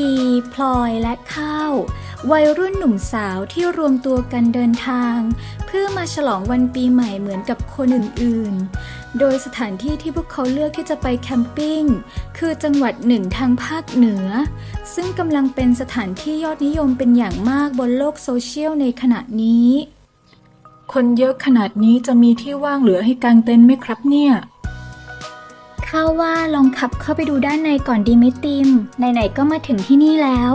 คีพลอยและข้าว วัยรุ่นหนุ่มสาวที่รวมตัวกันเดินทาง เพื่อมาฉลองวันปีใหม่เหมือนกับคนอื่นๆ โดยสถานที่ที่พวกเขาเลือกที่จะไปแคมปิ้ง คือจังหวัดหนึ่งทางภาคเหนือ ซึ่งกำลังเป็นสถานที่ยอดนิยมเป็นอย่างมากบนโลกโซเชียลในขณะนี้ คนเยอะขนาดนี้จะมีที่ว่างเหลือให้กางเต็นท์ไหมครับเนี่ย ข้าว่าลองขับเข้าไปดูด้านในก่อนดีไหมติม ไหนๆก็มาถึงที่นี่แล้ว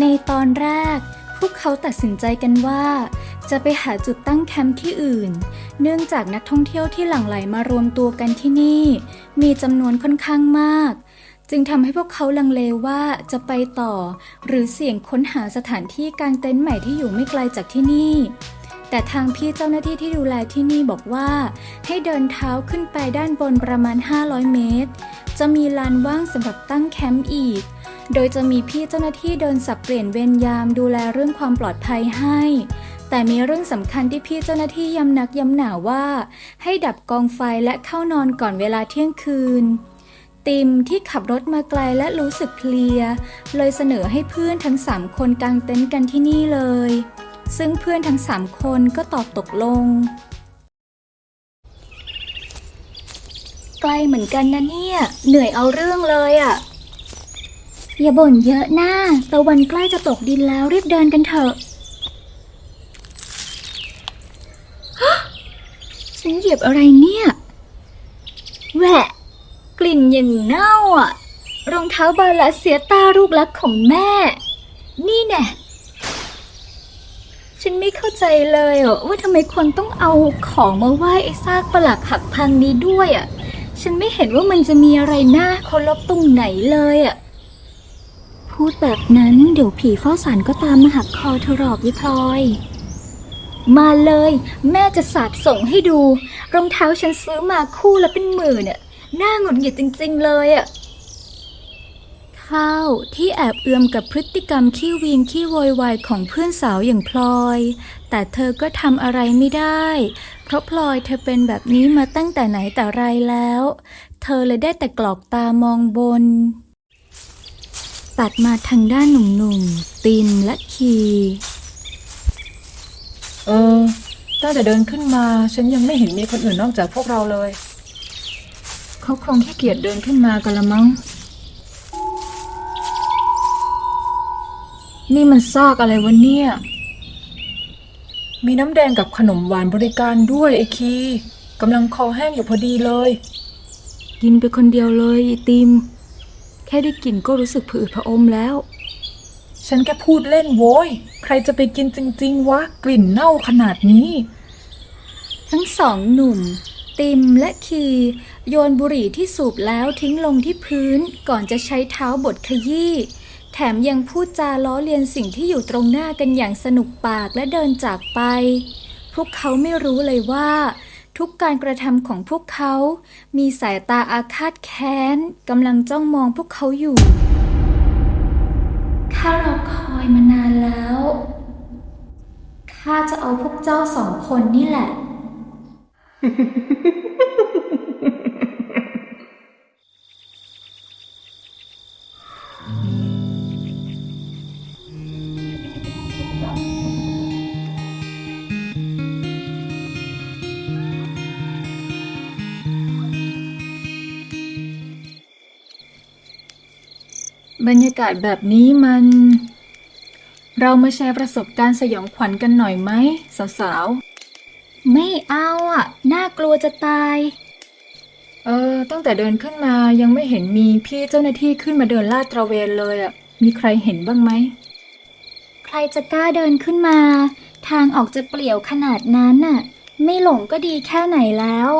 ในตอนแรก พวกเขาตัดสินใจกันว่า จะไปหาจุดตั้งแคมป์ที่อื่น เนื่องจากนักท่องเที่ยวที่หลั่งไหลมารวมตัวกันที่นี่ มีจำนวนค่อนข้างมาก จึงทำให้พวกเขาลังเลว่าจะไปต่อ หรือเสี่ยงค้นหาสถานที่กางเต็นท์ใหม่ที่อยู่ไม่ไกลจากที่นี่ แต่ทางพี่เจ้าหน้าที่ที่ดูแลที่นี่บอกว่า ให้เดินเท้าขึ้นไปด้านบนประมาณ 500 เมตร จะมีลานว่างสำหรับตั้งแคมป์อีก โดยจะมีพี่เจ้าหน้าที่เดินสับเปลี่ยนเวรยามดูแลเรื่องความปลอดภัยให้ แต่มีเรื่องสำคัญที่พี่เจ้าหน้าที่ย้ำนักย้ำหนาว่า ให้ดับกองไฟและเข้านอนก่อนเวลาเที่ยงคืนติมที่ขับรถมาไกลและรู้สึกเพลีย เลยเสนอให้เพื่อนทั้งสามคนกางเต็นท์กันที่นี่เลย ซึ่งเพื่อนทั้งสามคนก็ตอบตกลง ไกลเหมือนกันนะเนี่ย เหนื่อยเอาเรื่องเลยอะ่ะ อย่าบ่นเยอะหน้าตะวันใกล้จะตกดินแล้วรีบเดินกันเถอะ ฉันเหยียบอะไรเนี่ย แหวะ กลิ่นอย่างเน่าอะ รองเท้าบาลาเสียตารูปลักษ์ของแม่ นี่แน่ ฉันไม่เข้าใจเลยว่าทำไมคนต้องเอาของมาไหว้ไอ้ซากปลักหักพังนี้ด้วยอะ ฉันไม่เห็นว่ามันจะมีอะไรน่าเคารพตรงไหนเลยอะ พูดแบบนั้นเดี๋ยวผีเฝ้าสารก็ตามมาหักคอเธอหรอกยี่พลอย มาเลย แม่จะสาดส่งให้ดู รองเท้าฉันซื้อมาคู่ละเป็นหมื่นเนี่ยน่าหงุดหงิดจริง ๆ เลยอะ ข้าวที่แอบเอือมกับพฤติกรรมขี้วีนขี้โวยวายของเพื่อนสาวอย่างพลอย แต่เธอก็ทำอะไรไม่ได้ เพราะพลอยเธอเป็นแบบนี้มาตั้งแต่ไหนแต่ไรแล้ว เธอเลยได้แต่กรอกตามองบน ตัดมาทางด้านหนุ่มๆ ตินและคี เออตั้งแต่เดินขึ้นมาฉันยังไม่เห็นมีคนอื่นนอกจากพวกเราเลย เขาคงขี้เกียจเดินขึ้นมากันละมั้ง นี่มันซากอะไรวะเนี่ย มีน้ำแดงกับขนมหวานบริการด้วยไอคีกำลังคอแห้งอยู่พอดีเลย กินไปคนเดียวเลยไอติม แค่ได้กลิ่นก็รู้สึกผืดผะอมแล้ว ฉันแค่พูดเล่นโว้ย ใครจะไปกินจริง ๆวะกลิ่นเน่าขนาดนี้ ทั้งสองหนุ่ม ติมและคี โยนบุหรี่ที่สูบแล้วทิ้งลงที่พื้นก่อนจะใช้เท้าบดขยี้ แถมยังพูดจาล้อเลียนสิ่งที่อยู่ตรงหน้ากันอย่างสนุกปากและเดินจากไป พวกเขาไม่รู้เลยว่า ทุกการกระทำของพวกเขา มีสายตาอาฆาตแค้นกำลังจ้องมองพวกเขาอยู่ ข้ารอคอยมานานแล้ว ข้าจะเอาพวกเจ้าสองคนนี่แหละ บรรยากาศแบบนี้มัน เรามาแชร์ประสบการณ์สยองขวัญกันหน่อยไหมสาวๆ ไม่เอาอะ น่ากลัวจะตาย เออ ตั้งแต่เดินขึ้นมายังไม่เห็นมีพี่เจ้าหน้าที่ขึ้นมาเดินลาดตระเวนเลยอะ มีใครเห็นบ้างไหม ใครจะกล้าเดินขึ้นมา ทางออกจะเปลี่ยวขนาดนั้นน่ะ ไม่หลงก็ดีแค่ไหนแล้ว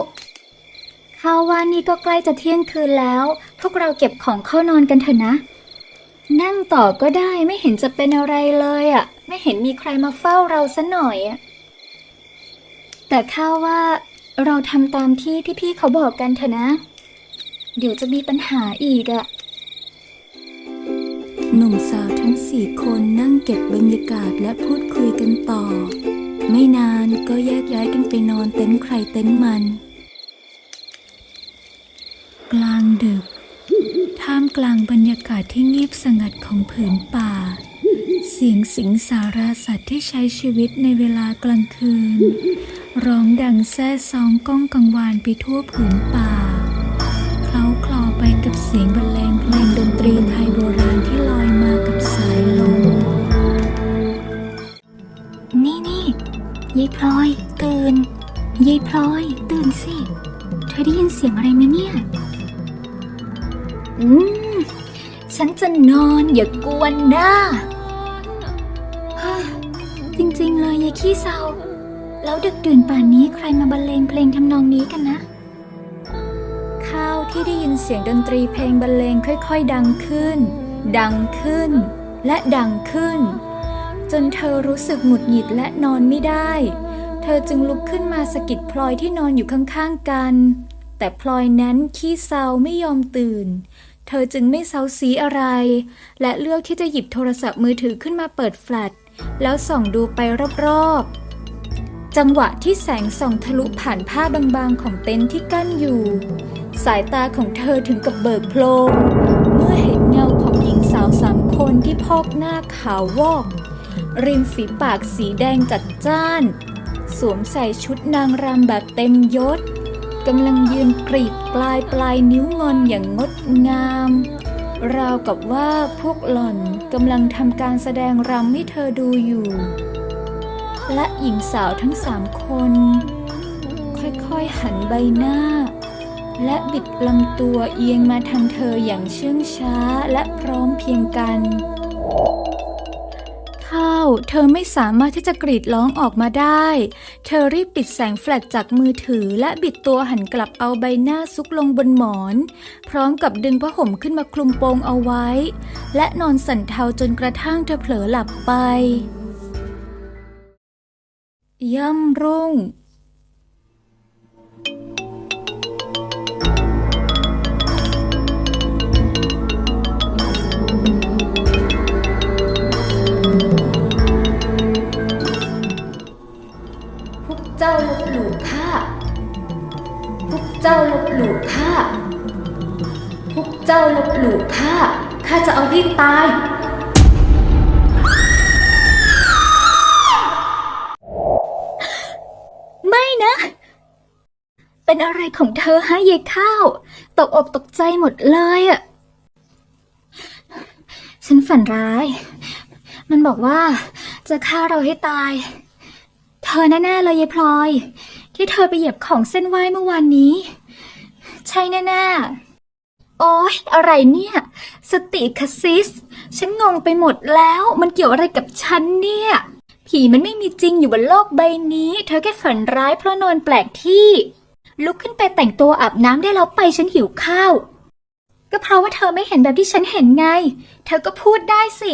ข้าว่านี่ก็ใกล้จะเที่ยงคืนแล้ว พวกเราเก็บของเข้านอนกันเถอะนะ นั่งต่อก็ได้ไม่เห็นจะเป็นอะไรเลยอะ ไม่เห็นมีใครมาเฝ้าเราซะหน่อยอะแต่ข้าว่าเราทำตามที่ที่พี่เขาบอกกันเถอะนะ เดี๋ยวจะมีปัญหาอีกอะหนุ่มสาวทั้งสี่คนนั่งเก็บบรรยากาศและพูดคุยกันต่อ ไม่นานก็แยกย้ายกันไปนอนเต็นท์ใครเต็นท์มัน กลางดึก ท่ามกลางบรรยากาศที่เงียบสงัดของผืนป่า เสียงสิงสาราสัตว์ที่ใช้ชีวิตในเวลากลางคืน ร้องดังแซ่ซองก้องกังวานไปทั่วผืนป่า เคล้าคลอไปกับเสียงบรรเลงเพลงดนตรีไทยโบราณที่ลอยมากับสายลม นี่นี่ยายพลอย ตื่นยายพลอย ตื่นสิ เธอได้ยินเสียงอะไรไหมเนี่ย อืม ฉันจะนอนอย่ากวนนะฮ้ยจริงๆ เลยยายขี้เศร้า แล้วดึกดื่นป่านนี้ใครมาบรรเลงเพลงทำนองนี้กันนะ ข้าวที่ได้ยินเสียงดนตรีเพลงบรรเลงค่อยๆ ดังขึ้น ดังขึ้น และดังขึ้น จนเธอรู้สึกหงุดหงิดและนอนไม่ได้ เธอจึงลุกขึ้นมาสะกิดพลอยที่นอนอยู่ข้างๆกัน แต่พลอยนั้นขี้เศร้าไม่ยอมตื่น เธอจึงไม่เซาซีอะไร และเลือกที่จะหยิบโทรศัพท์มือถือขึ้นมาเปิดแฟลชแล้วส่องดูไปรอบๆ จังหวะที่แสงส่องทะลุผ่านผ้าบางๆของเต็นท์ที่กั้นอยู่ สายตาของเธอถึงกับเบิกโพลงเมื่อเห็นเงาของหญิงสาวสามคนที่พอกหน้าขาววอก ริมฝีปากสีแดงจัดจ้าน สวมใส่ชุดนางรำแบบเต็มยศ กำลังยืนกรีดปลายปลายนิ้วงอนอย่างงดงาม ราวกับว่าพวกหล่อนกำลังทำการแสดงรำให้เธอดูอยู่ และหญิงสาวทั้งสามคน ค่อยๆหันใบหน้า และบิดลำตัวเอียงมาทางเธออย่างเชื่องช้าและพร้อมเพียงกัน ข้าว เธอไม่สามารถที่จะกรีดร้องออกมาได้ เธอรีบปิดแสงแฟลชจากมือถือและบิดตัวหันกลับเอาใบหน้าซุกลงบนหมอน พร้อมกับดึงผ้าห่มขึ้นมาคลุมโปงเอาไว้ และนอนสั่นเทาจนกระทั่งเธอเผลอหลับไป ย่ำรุ่ง เป็นอะไรของเธอฮะเยายข้าว ตกอกตกใจหมดเลยอะฉันฝันร้าย มันบอกว่าจะฆ่าเราให้ตาย เธอแน่ๆเลยยายพลอย ที่เธอไปเหยียบของเส้นไหว้เมื่อวานนี้ ใช่แน่ๆ โอ๊ย อะไรเนี่ย สติคาซิส ฉันงงไปหมดแล้ว มันเกี่ยวอะไรกับฉันเนี่ย ผีมันไม่มีจริงอยู่บนโลกใบนี้ เธอแค่ฝันร้ายเพราะนอนแปลกที่ ลุกขึ้นไปแต่งตัวอาบน้ำได้แล้วไปฉันหิวข้าว ก็เพราะว่าเธอไม่เห็นแบบที่ฉันเห็นไง เธอก็พูดได้สิ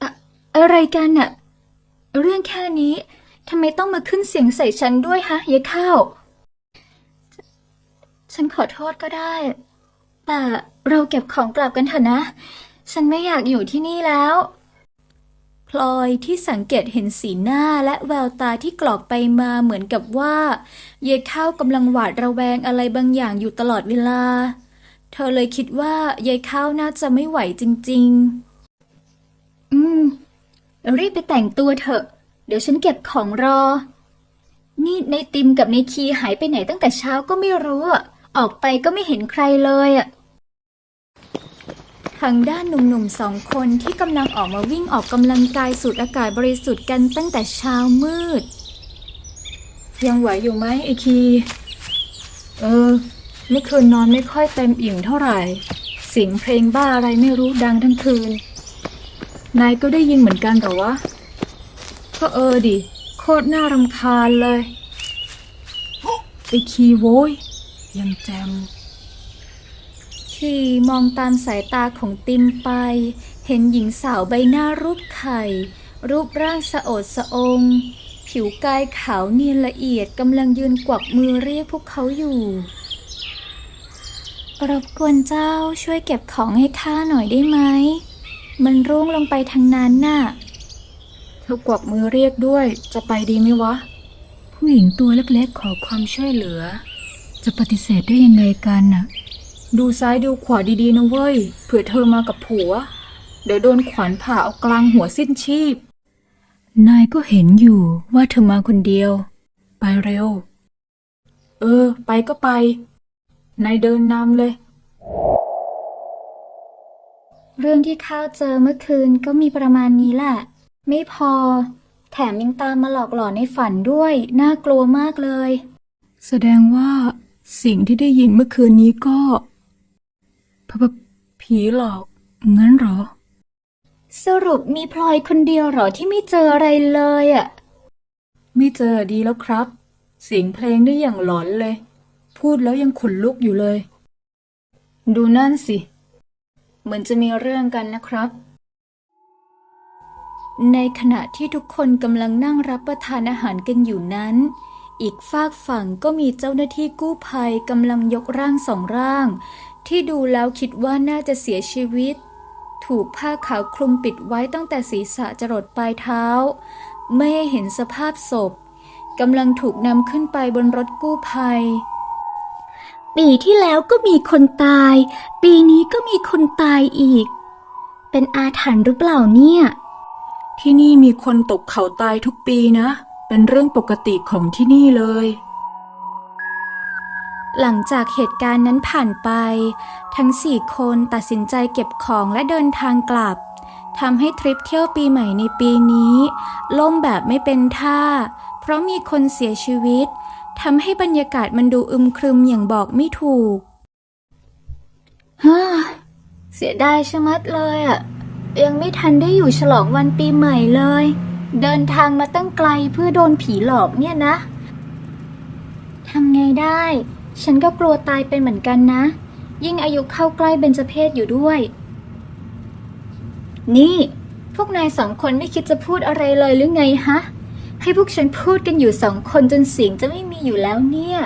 อะอะไรกันอะเรื่องแค่นี้ทำไมต้องมาขึ้นเสียงใส่ฉันด้วยฮะยายข้าว ฉันขอโทษก็ได้ แต่เราเก็บของกลับกันเถอะนะ ฉันไม่อยากอยู่ที่นี่แล้ว ลอยที่สังเกตเห็นสีหน้าและแววตาที่กรอกไปมาเหมือนกับว่ายายข้าวกำลังหวาดระแวงอะไรบางอย่างอยู่ตลอดเวลา เธอเลยคิดว่ายายข้าวน่าจะไม่ไหวจริง ๆ อืม รีบไปแต่งตัวเถอะ เดี๋ยวฉันเก็บของรอ นี่ในติมกับในคีหายไปไหนตั้งแต่เช้าก็ไม่รู้อะออกไปก็ไม่เห็นใครเลยอะางด้านหนุ่มๆสองคนที่กำลังออกมาวิ่งออกกำลังกายสูดอากาศบริสุทธิ์กันตั้งแต่เช้ามืด ยังไหวอยู่ไหมไอคี เออเมื่อคืนนอนไม่ค่อยเต็มอิ่มเท่าไหร่เสียงเพลงบ้าอะไรไม่รู้ดังทั้งคืน นายก็ได้ยินเหมือนกันเหรอวะ ก็เออดิ โคตรน่ารำคาญเลย ไอคีโว้ยยังแจมีมองตามสายตาของติมไป เห็นหญิงสาวใบหน้ารูปไข่ รูปร่างสะโอดสะอง ผิวกายขาวเนียนละเอียดกำลังยืนกวักมือเรียกพวกเขาอยู่ รบกวนเจ้าช่วยเก็บของให้ข้าหน่อยได้ไหม มันร่วงลงไปทางนั้นน่ะ เธอกวักมือเรียกด้วย จะไปดีไหมวะ ผู้หญิงตัวเล็กๆขอความช่วยเหลือ จะปฏิเสธได้ยังไงกันน่ะ ดูซ้ายดูขวาดีๆนะเว้ย เผื่อเธอมากับผัว เดี๋ยวโดนขวานผ่าเอากลางหัวสิ้นชีพ นายก็เห็นอยู่ว่าเธอมาคนเดียว ไปเร็ว เออ ไปก็ไป นายเดินนำเลย เรื่องที่ข้าวเจอเมื่อคืนก็มีประมาณนี้แหละ ไม่พอ แถมยังตามมาหลอกหลอนในฝันด้วย น่ากลัวมากเลย แสดงว่าสิ่งที่ได้ยินเมื่อคืนนี้ก็พะพะ ผีหลอกงั้นเหรอ สรุปมีพลอยคนเดียวเหรอที่ไม่เจออะไรเลยอะไม่เจอดีแล้วครับ เสียงเพลงได้อย่างหลอนเลย พูดแล้วยังขนลุกอยู่เลย ดูนั่นสิ เหมือนจะมีเรื่องกันนะครับ ในขณะที่ทุกคนกำลังนั่งรับประทานอาหารกันอยู่นั้น อีกฝากฝั่งก็มีเจ้าหน้าที่กู้ภัยกำลังยกร่างสองร่าง ที่ดูแล้วคิดว่าน่าจะเสียชีวิต ถูกผ้าขาวคลุมปิดไว้ตั้งแต่ศีรษะจรดปลายเท้า ไม่ให้เห็นสภาพศพกำลังถูกนำขึ้นไปบนรถกู้ภัย ปีที่แล้วก็มีคนตาย ปีนี้ก็มีคนตายอีก เป็นอาถรรพ์หรือเปล่าเนี่ย ที่นี่มีคนตกเขาตายทุกปีนะ เป็นเรื่องปกติของที่นี่เลย หลังจากเหตุการณ์นั้นผ่านไป ทั้งสี่คนตัดสินใจเก็บของและเดินทางกลับทำให้ทริปเที่ยวปีใหม่ในปีนี้ ล่มแบบไม่เป็นท่า เพราะมีคนเสียชีวิตทำให้บรรยากาศมันดูอึมครึมอย่างบอกไม่ถูกฮ่าเสียดายชะมัดเลยอะยังไม่ทันได้อยู่ฉลองวันปีใหม่เลย เดินทางมาตั้งไกลเพื่อโดนผีหลอกเนี่ยนะทำไงได้ ฉันก็กลัวตายเป็นเหมือนกันนะ ยิ่งอายุเข้าใกล้เบญจเพศอยู่ด้วย นี่ พวกนายสองคนไม่คิดจะพูดอะไรเลยหรือไงฮะ ให้พวกฉันพูดกันอยู่สองคนจนเสียงจะไม่มีอยู่แล้วเนี่ย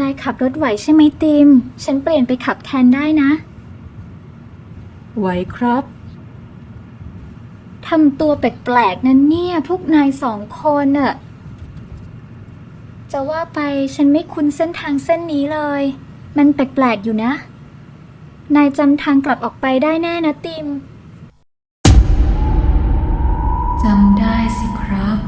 นายขับรถไหวใช่ไหมติม ฉันเปลี่ยนไปขับแทนได้นะ ไหวครับทำตัวแปลกๆนั่นเนี่ย พวกนายสองคนน่ะ จะว่าไปฉันไม่คุ้นเส้นทางเส้นนี้เลย มันแปลกๆอยู่นะ นายจำทางกลับออกไปได้แน่นะติม จำได้สิครับ